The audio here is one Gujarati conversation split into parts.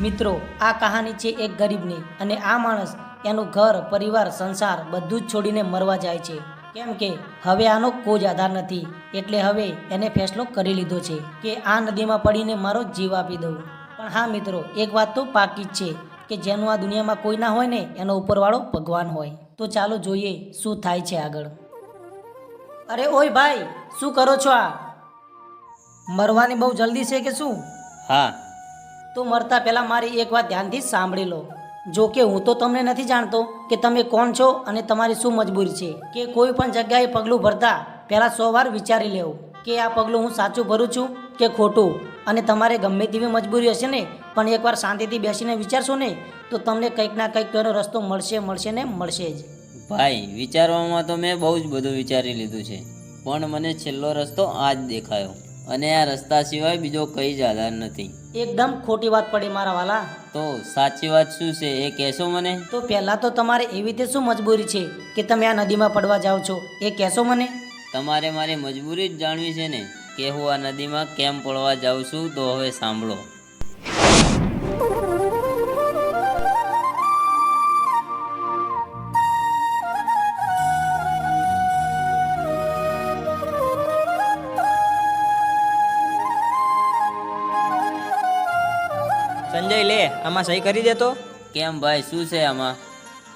મિત્રો, આ કહાની છે એક ગરીબની અને આ માણસ એનું ઘર, પરિવાર, સંસાર બધું જ છોડીને મરવા જાય છે. કેમ કે હવે આનો કોઈ આધાર નથી, એટલે હવે એને ફેસલો કરી લીધો છે કે આ નદીમાં પડીને મારો જીવ આપી દઉં. પણ હા મિત્રો, એક વાત તો પાકી જ છે કે જેનું આ દુનિયામાં કોઈ ના હોય ને, એનો ઉપરવાળો ભગવાન હોય. તો ચાલો જોઈએ શું થાય છે આગળ. અરે ઓય ભાઈ, શું કરો છો આ? મરવાની બહુ જલ્દી છે કે શું? હા. તો મરતા પહેલાં મારી એક વાત ધ્યાનથી સાંભળી લો. જો કે હું તો તમને નથી જાણતો કે તમે કોણ છો અને તમારી શું મજબૂરી છે. કે કોઈ પણ જગ્યાએ પગલું ભરતા પહેલાં સો વાર વિચારી લેવું. કે આ પગલું હું સાચું ભરું છું કે ખોટું? અને તમારે ગમે તેવી મજબૂરી હશે ને, પણ એકવાર શાંતિથી બેસીને વિચારશો ને, તો તમને કંઈક ના કંઈક તેનો રસ્તો મળશે મળશે ને મળશે જ. ભાઈ, વિચારવામાં તો મેં બહુ જ બધું વિચારી લીધું છે. પણ મને છેલ્લો રસ્તો આ જ દેખાયો. અને આ રસ્તા સિવાય બીજો કઈ જ આધાર નથી. એકદમ ખોટી વાત પડી મારા વાલા. તો સાચી વાત શું છે એ કહેશો મને? તો પહેલાં તો તમારે એવી રીતે શું મજબૂરી છે કે તમે આ નદીમાં પડવા જાઓ છો? એ કહેશો મને. તમારે મારી મજબૂરી જ જાણવી છે ને કે હું આ નદીમાં કેમ પડવા જાઉં છું તો હવે સાંભળો. આમાં સહી કરી દેતો કેમ ભાઈ શું છે આમાં?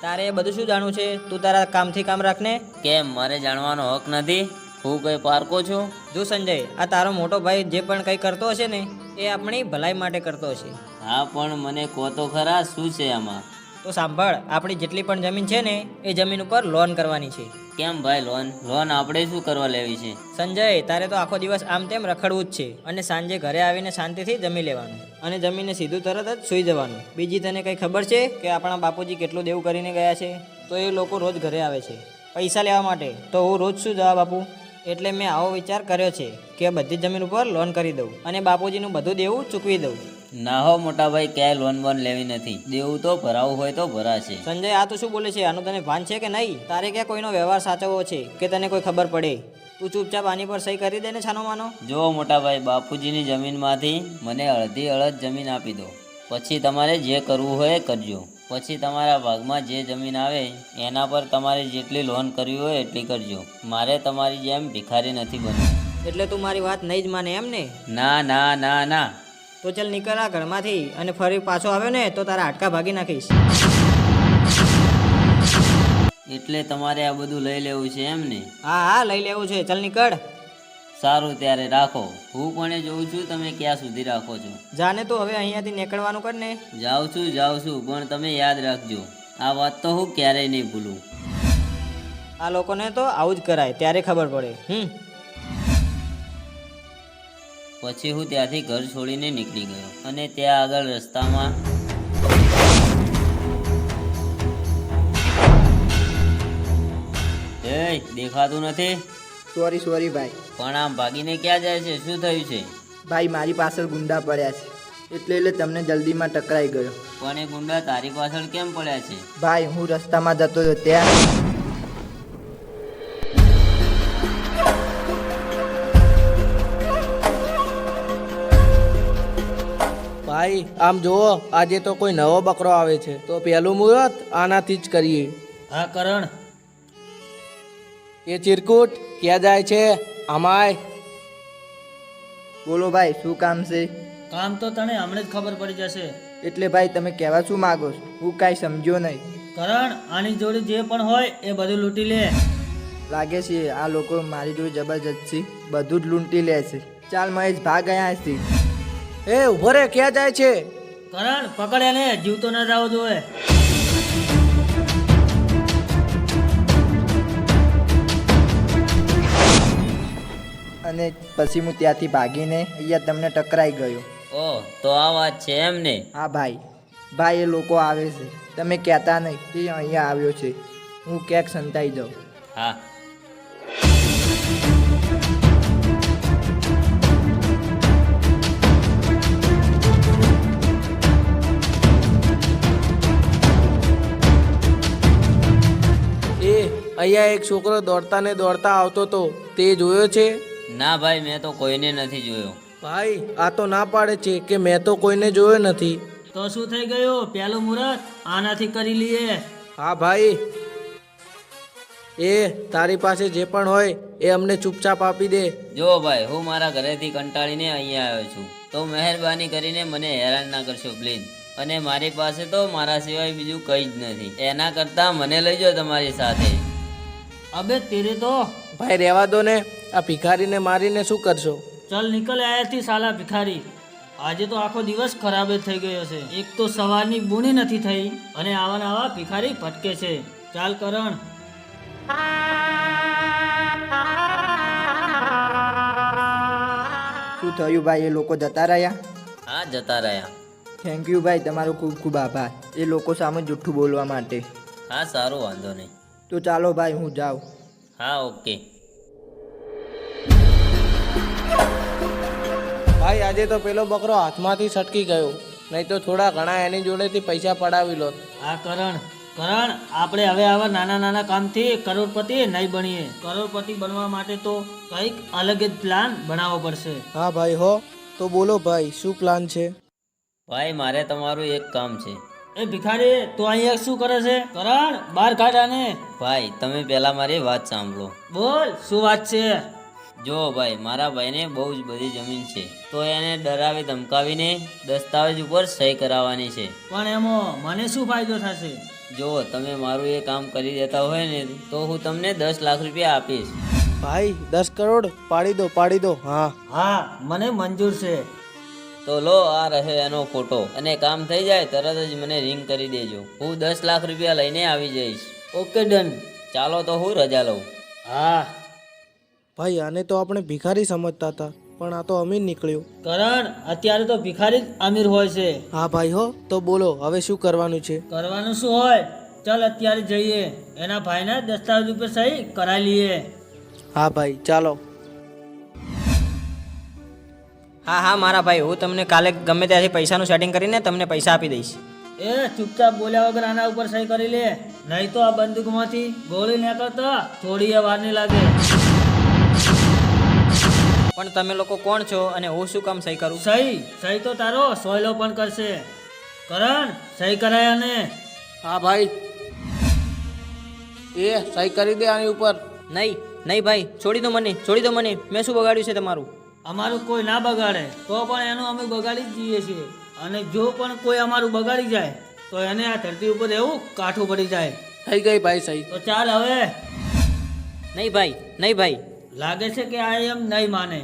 તારે એ બધું શું જાણવું છે? તું તારા કામથી કામ રાખને. કેમ મારે જાણવાનો હક નથી? હું કઈ પારકો છું? જો સંજય આ તારો મોટો ભાઈ જે પણ કંઈ કરતો હશે ને એ આપણી ભલાઈ માટે કરતો હશે. હા પણ મને કહો તો ખરા શું છે આમાં? તો સાંભળ આપણી જેટલી પણ જમીન છે ને એ જમીન ઉપર લોન કરવાની છે. કેમ ભાઈ લોન? લોન આપણે શું કરવા લેવી છે? સંજય, તારે તો આખો દિવસ આમ તેમ રખડવું જ છે. અને સાંજે ઘરે આવીને શાંતિથી જમી લેવાનું. અને જમીને સીધું તરત જ સૂઈ જવાનું. બીજી તને કંઈ ખબર છે કે આપણા બાપુજી કેટલું દેવું કરીને ગયા છે? તો એ લોકો રોજ ઘરે આવે છે. પૈસા લેવા માટે. તો હું રોજ શું જવા બાપુ એટલે મેં આવો વિચાર કર્યો છે કે બધી જમીન ઉપર લોન કરી દઉં. અને બાપુજીનું બધું દેવું ચૂકવી દઉં. ના હો મોટા ભાઈ ક્યાંય લોન બોન લેવી નથી. દેવું તો ભરાવું હોય તો ભરાશે. સંજય આ તો શું બોલે છે? આનું તને ભાન છે કે નહીં? તારે ક્યાં કોઈનો વ્યવહાર સાચવવો છે કે તને કોઈ ખબર પડે? તું ચૂપચાપ આની પર સહી કરી દે ને છાનો માનો. જો મોટા ભાઈ બાપુજીની જમીનમાંથી મને અડધી અડધ જમીન આપી દો. પછી તમારે જે કરવું હોય કરજો. પછી તમારા ભાગમાં જે જમીન આવે એના પર તમારે જેટલી લોન કરવી હોય એટલી કરજો. મારે તમારી જેમ ભિખારી નથી બનવું. એટલે તું મારી વાત નહીં જ માને એમ ને? ના ના ના ના. તો ચાલ નીકળ આ ઘરમાંથી અને ફરી પાછો આવ્યો ને તો તારા હાડકા ભાગી નાખીશ. એટલે તમારે આ બધું લઈ લેવું છે એમ ને? હા હા લઈ લેવું છે. ચાલ નીકળ. સારું ત્યારે રાખો. હું પણ જોઉં છું તમે ક્યાં સુધી રાખો છો? જાને તો હવે અહીંયાથી નીકળવાનું કર ને. જાઉં છું જાઉં છું પણ તમે યાદ રાખજો આ વાત તો હું ક્યારેય નહીં ભૂલું. આ લોકોને તો આવું જ કરાય ત્યારે ખબર પડે. હમ. પછી હું ત્યાંથી ઘર છોડીને નીકળી ગયો અને ત્યાં આગળ રસ્તામાં એ દેખાતું નથી? સોરી સોરી ભાઈ. પણ આમ ભાગીને ક્યાં જાય છે? શું થયું છે? ભાઈ મારી પાછળ ગુંડા પડ્યા છે. એટલે એટલે તમને જલ્દીમાં ટકરાઈ ગયો. પણ એ ગુંડા તારી પાછળ કેમ પડ્યા છે? ભાઈ હું રસ્તામાં જતો હતો ત્યાં. ભાઈ આમ જુઓ આજે તો કોઈ નવો બકરો આવે છે. તો પહેલું મુહૂર્ત આનાથી જ કરીએ. હા કરણ. એ ચિરકુટ ક્યાં જાય છે? અમાય બોલો ભાઈ શું કામ છે? કામ તો તને હમણાં જ ખબર પડી જશે. એટલે ભાઈ તમે કહેવા શું માગો છો? હું કાંઈ સમજ્યો નહીં. કરણ આની જોડે જે પણ હોય એ બધું લૂંટી લે. લાગે છે આ લોકો મારી જોડે જબરજસ્તી બધું જ લૂંટી લે છે. ચાલ મહેશ ભાગ ગયા અહીંયાથી. એ ઊભો રે ક્યાં જાય છે? કરણ પકડ એને જીવતો ન જાવ જોવે. અને પછી હું ત્યાંથી ભાગીને અહીંયા તમને ટકરાઈ ગયો. ઓ તો આ વાત છે એમ ને? હા ભાઈ ભાઈ એ લોકો આવે છે. તમે કહેતા નહીં કે અહીંયા આવ્યો છે. હું ક્યાંક સંતાઈ જાઉં. હા અહીંયા એક છોકરો દોડતા ને દોડતા આવતો તો તે જોયો છે? ના ભાઈ મેં તો કોઈને નથી જોયો. ભાઈ આ તો ના પાડે છે કે મેં તો કોઈને જોયો નથી. તો શું થઈ ગયું? પેલું મુહૂર્ત આનાથી કરી લઈએ. હા ભાઈ. એ તારી પાસે જે પણ હોય એ અમને ચૂપચાપ આપી દે. જો ભાઈ હું મારા ઘરેથી કંટાળીને અહીંયા આવ્યો છું. તો મહેરબાની કરીને મને હેરાન ના કરશો પ્લીઝ. અને મારી પાસે તો મારા સિવાય બીજું કંઈ જ નથી. એના કરતાં મને લઈ જાઓ તમારી સાથે. અબે તેરે તો ભાઈ રહેવા દો ને. આ ભિખારીને મારીને શું કરશો? ચલ નીકળ આયાથી સાલા ભિખારી. આજે તો આખો દિવસ ખરાબ થઈ ગયો છે. એક તો સવારની બૂણી નથી થઈ અને આવા આવા ભિખારી ભટકે છે. ચાલ કરણ. શું થયું ભાઈ? એ લોકો જતા રહ્યા? હા જતા રહ્યા. થેન્ક યુ ભાઈ તમારો ખૂબ ખૂબ આભાર. એ લોકો સામે જૂઠું બોલવા માટે. હા સારું વાંધો નહીં. તો ચાલો ભાઈ હું જાઉં. હા ઓકે. ભાઈ આજે તો પેલો બકરો હાથમાંથી છટકી ગયો. નહીં તો થોડા ઘણા એની જોડેથી પૈસા પડાવી લો. આ કરણ. કરણ આપણે હવે આવા નાના નાના કામથી કરોડપતિ નહીં બનીએ. કરોડપતિ બનવા માટે તો કંઈક અલગ જ પ્લાન બનાવવો પડશે. હા ભાઈ હો. તો બોલો ભાઈ શું પ્લાન છે? ભાઈ મારે તમારું એક કામ છે. એ ભિખારી તું અહીંયા શું કરે છે? કરણ બહાર કાઢ આને. ભાઈ તમે પહેલા મારી વાત સાંભળો. બોલ શું વાત છે? જો ભાઈ મારા ભાઈને બહુ જ બધી જમીન છે. તો એને ડરાવી ધમકાવીને દસ્તાવેજ ઉપર સહી કરાવવાની છે. પણ એમાં મને શું ફાયદો થશે? જો તમે મારું એ કામ કરી દેતા હોય ને તો હું તમને દસ લાખ રૂપિયા આપીશ. ભાઈ દસ કરોડ પાડી દો પાડી દો હા. હા મને મંજૂર છે. તો લો આ રહ્યો એનો ફોટો. અને કામ થઈ જાય તરત જ મને રિંગ કરી દેજો. હું દસ લાખ રૂપિયા લઈને આવી જઈશ. Okay done. ચાલો તો હું રજા લઉં. હા. ભાઈ આને તો આપણે ભિખારી સમજતા હતા પણ આ તો અમીર નીકળ્યો. કરણ અત્યારે તો ભિખારી જ અમીર હોય છે. હા ભાઈ હો. તો બોલો હવે શું કરવાનું છે? કરવાનું શું હોય? ચાલ અત્યારે જઈએ. એના ભાઈના દસ્તાવેજ ઉપર સહી કરાવી લઈએ. હા ભાઈ ચાલો. હા હા મારા ભાઈ હું તમને કાલે ગમે ત્યાંથી પૈસાનું સેટિંગ કરીને તમને પૈસા આપી દઈશ. એ ચૂપચાપ બોલ્યા વગર આના ઉપર સહી કરી લે. નહીં તો આ બંદૂકમાંથી ગોળી નીકળતા થોડી વાર નહીં લાગે. પણ તમે લોકો કોણ છો અને હું શું કામ સહી કરું? સહી સહી તો તારો સોયલો પણ કરશે. કરણ સહી કરાયા ને હા ભાઈ. એ સહી કરી દે આની ઉપર. નહીં નહીં ભાઈ છોડી દો મને છોડી દો મને. મેં શું બગાડ્યું છે તમારું? અમારું કોઈ ના બગાડે તો પણ એનું અમે બગાડી જ જઈએ છીએ. અને જો પણ કોઈ અમારું બગાડી જાય તો એને આ ધરતી ઉપર એવું કાઠું પડી જાય. થઈ ગઈ ભાઈ સહી. તો ચાલ હવે. નહીં ભાઈ નહીં ભાઈ. લાગે છે કે આ એમ નહીં માને.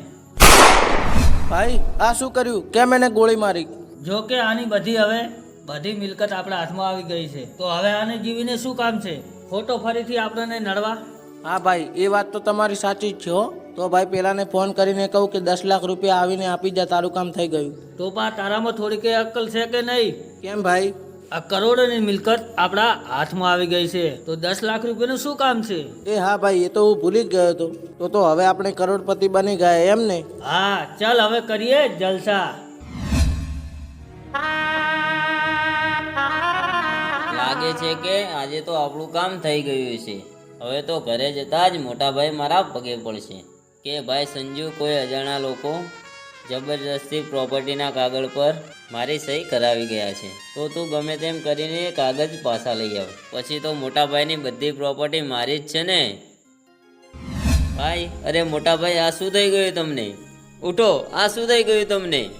ભાઈ આ શું કર્યું? કેમ એને ગોળી મારી? જો કે આની બધી હવે બધી મિલકત આપણા હાથમાં આવી ગઈ છે. તો હવે આને જીવીને શું કામ છે? ખોટો ફરીથી આપણને નડવા? હા ભાઈ એ વાત તો તમારી સાચી જ છે હો. તો ભાઈ પેલાને ફોન કરીને કહું કે દસ લાખ રૂપિયા આવીને આપી જા તારું કામ થઈ ગયું. તો પા તારામાં થોડી કઈ અક્કલ છે કે નહીં? કેમ ભાઈ? આ કરોડોની મિલકત આપણા હાથમાં આવી ગઈ છે. તો દસ લાખ રૂપિયાનું શું કામ છે? એ હા ભાઈ એ તો હું ભૂલી જ ગયો હતો. તો તો હવે આપણે કરોડપતિ બની ગયા એમ ને? હા ચાલ હવે કરીએ જલસા. લાગે છે કે આજે તો આપણું કામ થઈ ગયું છે. હવે તો ઘરે જતા જ મોટા ભાઈ મારા પગે પડશે. કે ભાઈ સંજુ, કોઈ અજાણા લોકો જબરજસ્તી પ્રોપર્ટીના કાગળ પર મારી સહી કરાવી ગયા છે. તો તું ગમે તેમ કરીને કાગળ પાછા લઈ આવ. પછી તો મોટાભાઈની બધી પ્રોપર્ટી મારી જ છે ને. ભાઈ, અરે મોટાભાઈ, આ શું થઈ ગયું તમને? ઉઠો, આ શું થઈ ગયું તમને?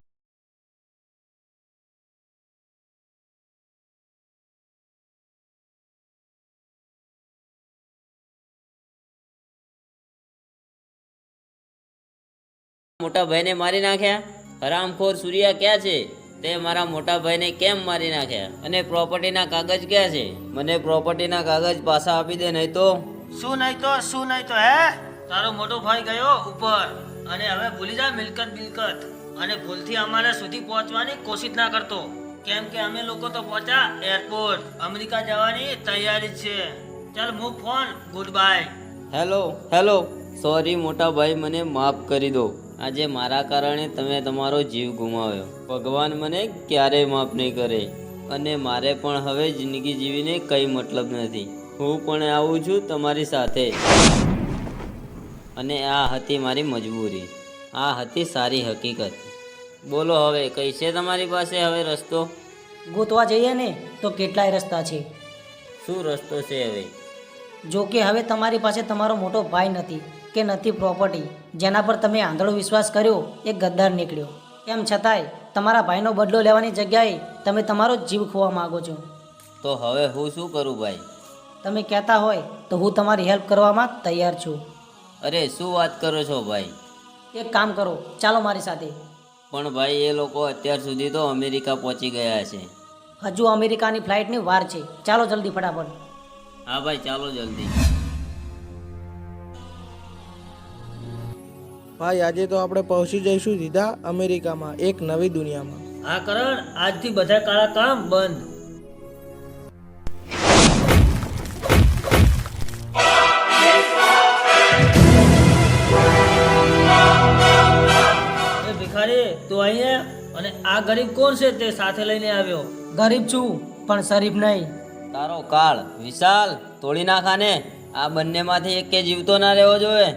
મોટા ભાઈને મારી નાખ્યા? હરામખોર સૂર્યા ક્યાં છે? તે મારા મોટા ભાઈને કેમ મારી નાખ્યા? અને પ્રોપર્ટીના કાગજ ક્યાં છે? મને પ્રોપર્ટીના કાગળ પાછા આપી દે નહીં તો? શું નહીં તો શું નહીં તો હે? તારો મોટો ભાઈ ગયો ઉપર. અને હવે ભૂલી જા મિલકત મિલકત અને ભૂલથી અમારા સુધી પહોંચવાની કોશિશ ના કરતો. કેમ કે અમે લોકો તો પહોંચ્યા એરપોર્ટ અમેરિકા જવાની તૈયારી છે. ચાલ મૂક phone good bye hello hello sorry મોટા ભાઈ મને માફ કરી દો. આજે મારા કારણે તમે તમારો જીવ ગુમાવ્યો. ભગવાન મને ક્યારેય માફ નહીં કરે અને મારે પણ હવે જિંદગી જીવીને કંઈ મતલબ નથી. હું પણ આવું છું તમારી સાથે. અને આ હતી મારી મજબૂરી. આ હતી સારી હકીકત. બોલો હવે કઈ છે તમારી પાસે હવે રસ્તો? ગોતવા જઈએ ને તો કેટલાય રસ્તા છે. શું રસ્તો છે હવે? જો કે હવે તમારી પાસે તમારો મોટો ભાઈ નથી. કે નથી પ્રોપર્ટી જેના પર તમે આંધળો વિશ્વાસ કર્યો એ ગદ્દાર નીકળ્યો. તેમ છતાંય તમારા ભાઈનો બદલો લેવાની જગ્યાએ તમે તમારો જીવ ખોવા માગો છો. તો હવે હું શું કરું ભાઈ? તમે કહેતા હોય તો હું તમારી હેલ્પ કરવામાં તૈયાર છું. અરે શું વાત કરો છો ભાઈ? એક કામ કરો ચાલો મારી સાથે. પણ ભાઈ એ લોકો અત્યાર સુધી તો અમેરિકા પહોંચી ગયા છે. હજુ અમેરિકાની ફ્લાઇટની વાર છે. ચાલો જલ્દી ફટાફટ. હા ભાઈ ચાલો જલ્દી. ભાઈ આજે તો આપણે પહોંચી જઈશું સીધા અમેરિકામાં એક નવી દુનિયામાં. હા કરણ આજથી બધા કાળા કામ બંધ. એ ભિખારી તું અહીંયા? અને આ ગરીબ કોણ છે તે સાથે લઈને આવ્યો? ગરીબ છું પણ શરીફ નહીં. તારો કાળ વિશાલ તોડી નાખાને આ બંનેમાંથી એક કે જીવતો ના રહેવો જોઈએ.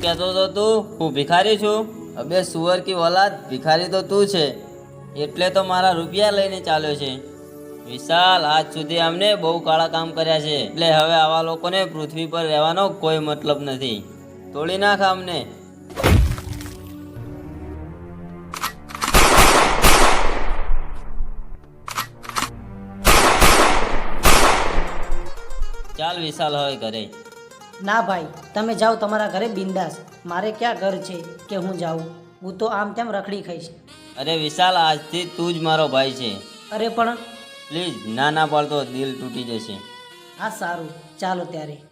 શું કહેતો હતો તું, હું ભિખારી છું? અબે, સુવર કી ઓલાદ ભિખારી તો તું છે. એટલે તો મારા રૂપિયા લઈને ચાલ્યો છે. વિશાલ, આજ સુધી અમને બહુ કાળા કામ કર્યા છે. એટલે હવે આવા લોકોને પૃથ્વી પર રહેવાનો કોઈ મતલબ નથી. તોડી નાખ અમને. ચાલ વિશાલ હવે ઘરે. ના ભાઈ તમે જાઓ તમારા ઘરે બિંદાસ. મારે ક્યાં ઘર છે કે હું જાઉં? હું તો આમ તેમ રખડી ખાઈશ? અરે વિશાલ આજથી તું જ મારો ભાઈ છે. અરે પણ પ્લીઝ ના ના પાડતો દિલ તૂટી જશે. હા સારું. ચાલો ત્યારે.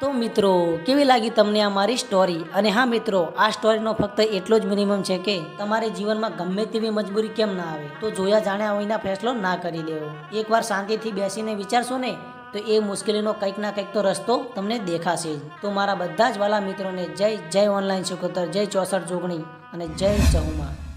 તો મિત્રો કેવી લાગી તમને આ મારી સ્ટોરી અને હા મિત્રો આ સ્ટોરીનો ફક્ત એટલો જ મિનિમમ છે કે તમારે જીવનમાં ગમે તેવી મજબૂરી કેમ ના આવે? તો જોયા જાણ્યા વિના ફેસલો ના કરી દેવો. એકવાર શાંતિથી બેસીને વિચારશો ને તો એ મુશ્કેલીનો કંઈક ના કંઈક તો રસ્તો તમને દેખાશે. તો મારા બધા જ વાલા મિત્રોને જય જય ઓનલાઈન શીખોતર, જય ચોસઠ જોગણી અને જય ચહુમા